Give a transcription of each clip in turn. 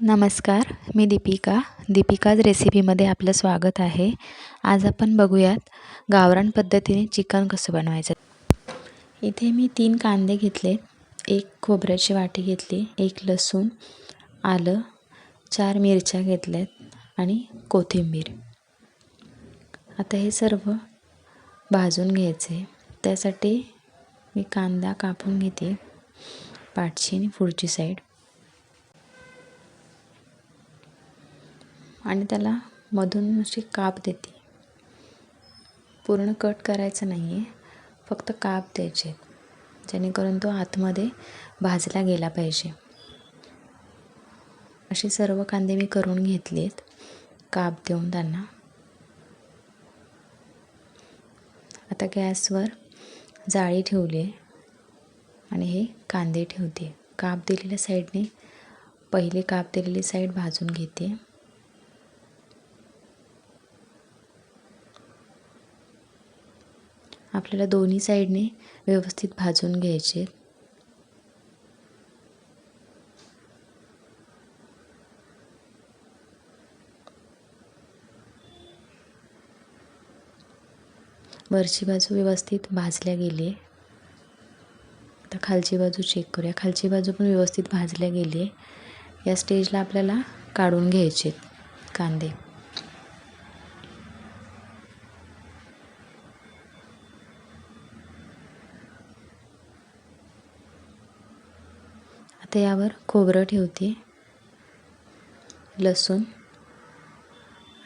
नमस्कार मी दीपिका. दीपिकाज रेसिपीमध्ये आपलं स्वागत आहे. आज आपण बघूयात गावरान पद्धतीने चिकन कसं बनवायचं. इथे मी तीन कांदे घेतले एक खोबऱ्याची वाटी घेतली एक लसूण आलं चार मिरच्या घेतल्यात आणि कोथिंबीर. आता हे सर्व भाजून घ्यायचे. त्यासाठी मी कांदा कापून घेते पाठची आणि पुढची साईड. आणि त्याला मधून अशी काप देते. पूर्ण कट करायचं नाही आहे फक्त काप द्यायचे. जेणेकरून तो आतमध्ये भाजला गेला पाहिजे. असे सर्व कांदे मी करून घेतलेत काप देऊन त्यांना. आता गॅसवर जाळी ठेवली आहे आणि हे कांदे ठेवते. काप दिलेल्या साईडने पहिले काप दिलेली साईड भाजून घेते. आपल्याला दोन्ही साईडने व्यवस्थित भाजून घ्यायचे. वरची बाजू व्यवस्थित भाजल्या गेली. आता खालची बाजू चेक करूया. खालची बाजू पण व्यवस्थित भाजल्या गेली. या स्टेजला आपल्याला काढून घ्यायचे कांदे. आता यावर खोबरं ठेवते लसूण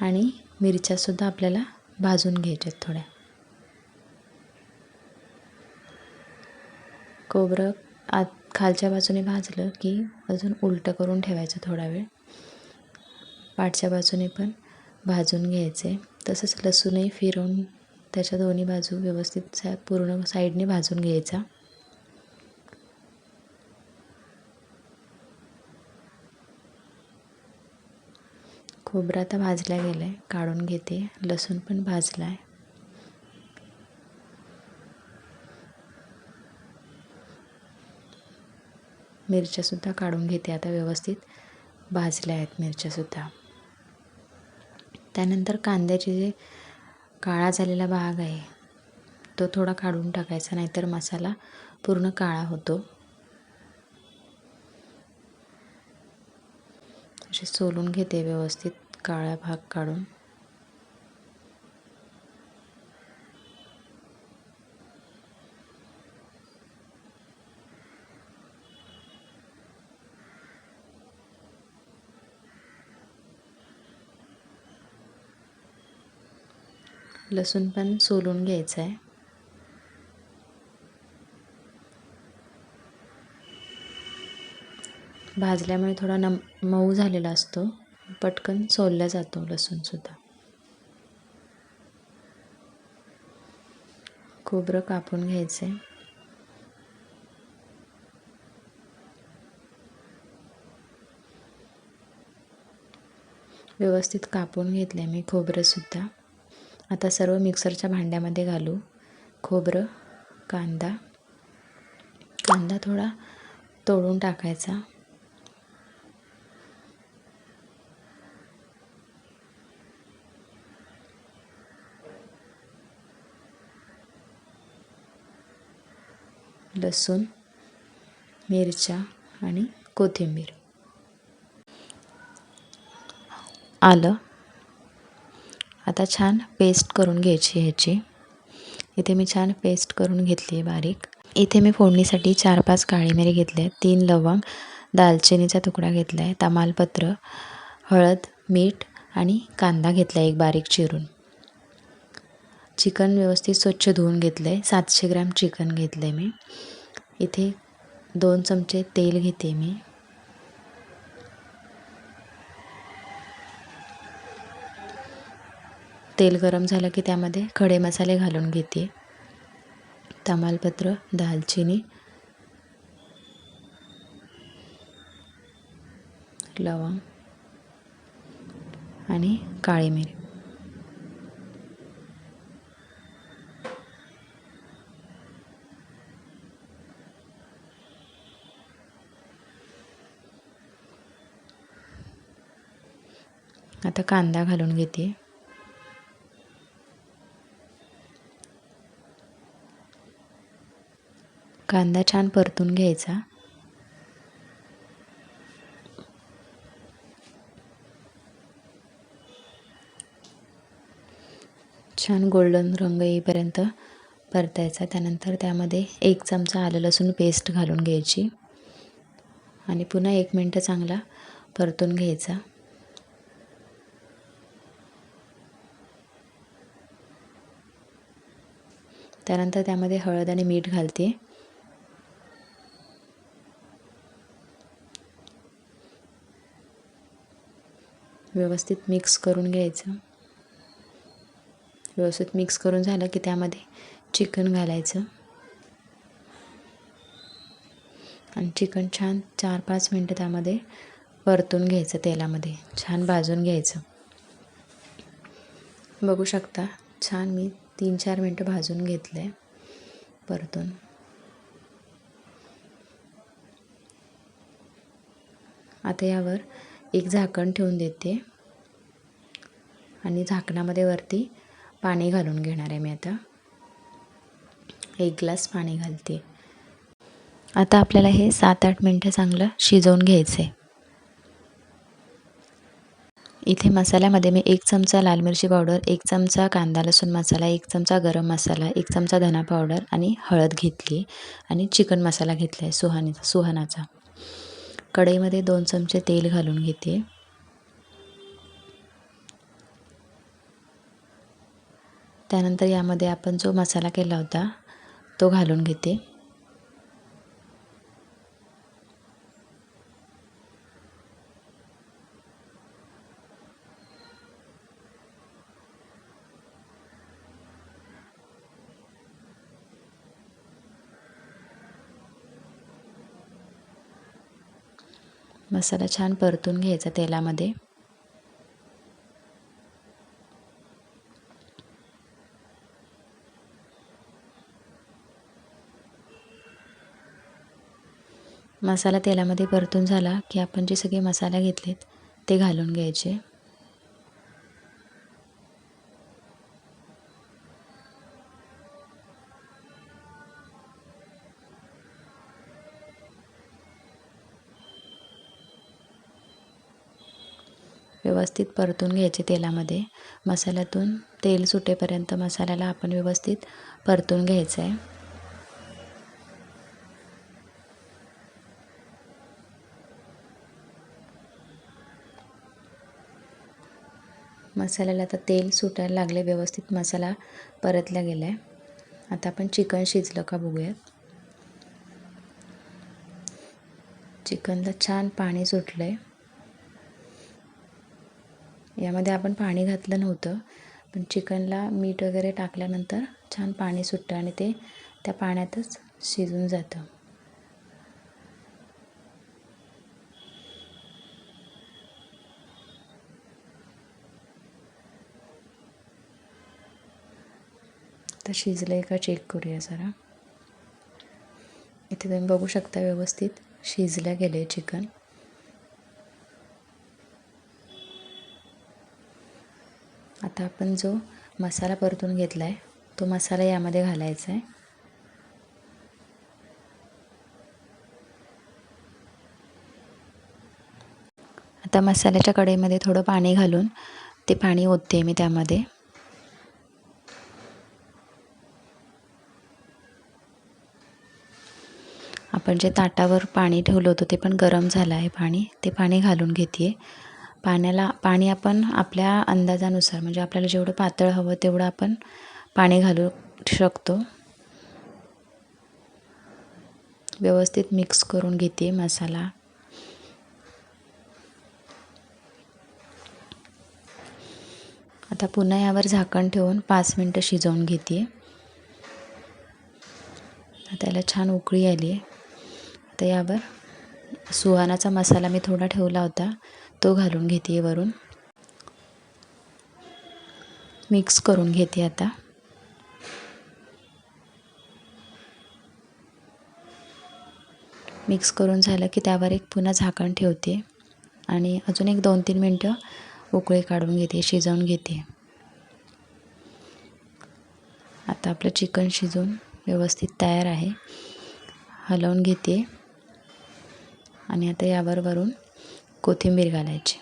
आणि मिरच्यासुद्धा आपल्याला भाजून घ्यायच्यात थोड्या. खोबरं आत खालच्या बाजूने भाजलं की अजून उलटं करून ठेवायचं थोडा वेळ. पाठच्या बाजूने पण भाजून घ्यायचे. तसंच लसूणही फिरवून त्याच्या दोन्ही बाजू व्यवस्थित सा पूर्ण साईडने भाजून घ्यायचा. खोबरा आता भाजला गेला आहे काढून घेते. लसूण पण भाजला आहे मिरच्यासुद्धा काढून घेते आता व्यवस्थित. भाजल्या आहेत मिरच्यासुद्धा त्यानंतर कांद्याचे जे काळा झालेला भाग आहे तो थोडा काढून टाकायचा नाहीतर मसाला पूर्ण काळा होतो. असे सोलून घेते व्यवस्थित काळा भाग काढून. लसूण पण सोलून घ्यायचं आहे भाजल्यामुळे थोडा नम मऊ झालेला असतो. पटकन सोलला जातो लसूणसुद्धा. खोबरं कापून घ्यायचं. आहे व्यवस्थित कापून घेतले मी खोबरंसुद्धा. आता सर्व मिक्सरच्या भांड्यामध्ये घालू. खोबरं कांदा. कांदा थोडा तोडून टाकायचा. लसूण मिरच्या आणि कोथिंबीर. आलं. आता छान पेस्ट करून घ्यायची ह्याची. इथे मी छान पेस्ट करून घेतली आहे बारीक. इथे मी फोडणीसाठी चार पाच काळी मिरी घेतली आहे तीन लवंग दालचिनीचा तुकडा घेतला आहे तमालपत्र हळद मीठ आणि कांदा घेतला एक बारीक चिरून. चिकन व्यवस्थित स्वच्छ धुवून घेतलं आहे सातशे ग्रॅम चिकन घेतलं आहे मी. इथे दोन चमचे तेल घेते मी. तेल गरम झालं की त्यामध्ये खडे मसाले घालून घेते. तमालपत्र दालचिनी लवंग आणि काळी मिरी. आता कांदा घालून घेते. कांदा छान परतून घ्यायचा. छान गोल्डन रंग येईपर्यंत परतायचा. त्यानंतर त्यामध्ये एक चमचा आलं लसूण पेस्ट घालून घ्यायची. आणि पुन्हा एक मिनटं चांगला परतून घ्यायचा. त्यानंतर त्यामध्ये हळद आणि मीठ घालते. व्यवस्थित मिक्स करून घ्यायचं. व्यवस्थित मिक्स करून झालं की त्यामध्ये चिकन घालायचं. आणि चिकन छान चार पाच मिनटं त्यामध्ये परतून घ्यायचं तेलामध्ये. छान भाजून घ्यायचं. बघू शकता छान मी तीन चार मिनटं भाजून घेतलं आहे परतून. आता यावर एक झाकण ठेवून देते. आणि झाकणामध्ये वरती पाणी घालून घेणार आहे मी आता. एक ग्लास पाणी घालते. आता आपल्याला हे सात आठ मिनटं चांगलं शिजवून घ्यायचं आहे इथे मसाल्यामध्ये मी एक चमचा लाल मिरची पावडर एक चमचा कांदा लसूण मसाला एक चमचा गरम मसाला एक चमचा धना पावडर आणि हळद घेतली आणि चिकन मसाला घेतला आहे सुहानीचा सुहानाचा. कढईमध्ये दोन चमचे तेल घालून घेते. त्यानंतर यामध्ये आपण जो मसाला केला होता तो घालून घेते. मसाला छान परतून घ्यायचा तेलामध्ये. मसाला तेलामध्ये परतून झाला की आपण जे सगळे मसाले घेतलेत ते घालून घ्यायचे. व्यवस्थित परतून घ्यायचे तेलामध्ये. मसाल्यातून तेल सुटेपर्यंत मसाल्याला आपण व्यवस्थित परतून घ्यायचं आहे मसाल्याला आता तेल सुटायला लागले व्यवस्थित मसाला परतला गेला आहे आता आपण चिकन शिजलं का बघूयात. चिकनला छान पाणी सुटलं आहे यामध्ये आपण पाणी घातलं नव्हतं. पण चिकनला मीठ वगैरे टाकल्यानंतर छान पाणी सुटतं आणि ते त्या पाण्यातच शिजून जातं. तर शिजलं आहे का चेक करूया जरा. इथे तुम्ही बघू शकता व्यवस्थित शिजलं गेलं आहे चिकन आता आपण जो मसाला परतून घेतला आहे तो मसाला यामध्ये घालायचा आहे आता मसाल्याच्या कढईमध्ये थोडं पाणी घालून ते पाणी ओतते मी त्यामध्ये. आपण जे ताटावर पाणी ठेवलं होतं ते पण गरम झालं आहे पाणी. ते पाणी घालून घेते पाण्याला पाणी आपण आपल्या अंदाजानुसार म्हणजे आपल्याला जेवढं पातळ हवं तेवढं आपण पाणी घालू शकतो. व्यवस्थित मिक्स करून घेते मसाला. आता पुन्हा यावर झाकण ठेवून पाच मिनटं शिजवून घेते. त्याला छान उकळी आली. आहे आता यावर सुहानाचा मसाला मी थोडा ठेवला होता. तो घालून घेते वरून. मिक्स करून घेते आता. मिक्स करून झालं की त्यावर एक पुन्हा झाकण ठेवते. आणि अजून एक दोन तीन मिनटं उकळी काढून घेते शिजवून घेते. आता आपलं चिकन शिजून व्यवस्थित तयार आहे. हलवून घेते. आणि आता यावर वरून कोथिंबीर घालायची.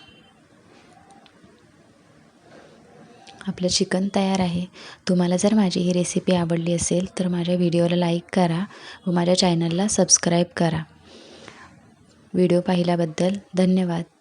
आपलं चिकन तयार आहे. तुम्हाला जर माझी ही रेसिपी आवडली असेल तर माझ्या व्हिडिओला लाईक करा व माझ्या चॅनलला सबस्क्राईब करा. व्हिडिओ पाहिल्याबद्दल धन्यवाद.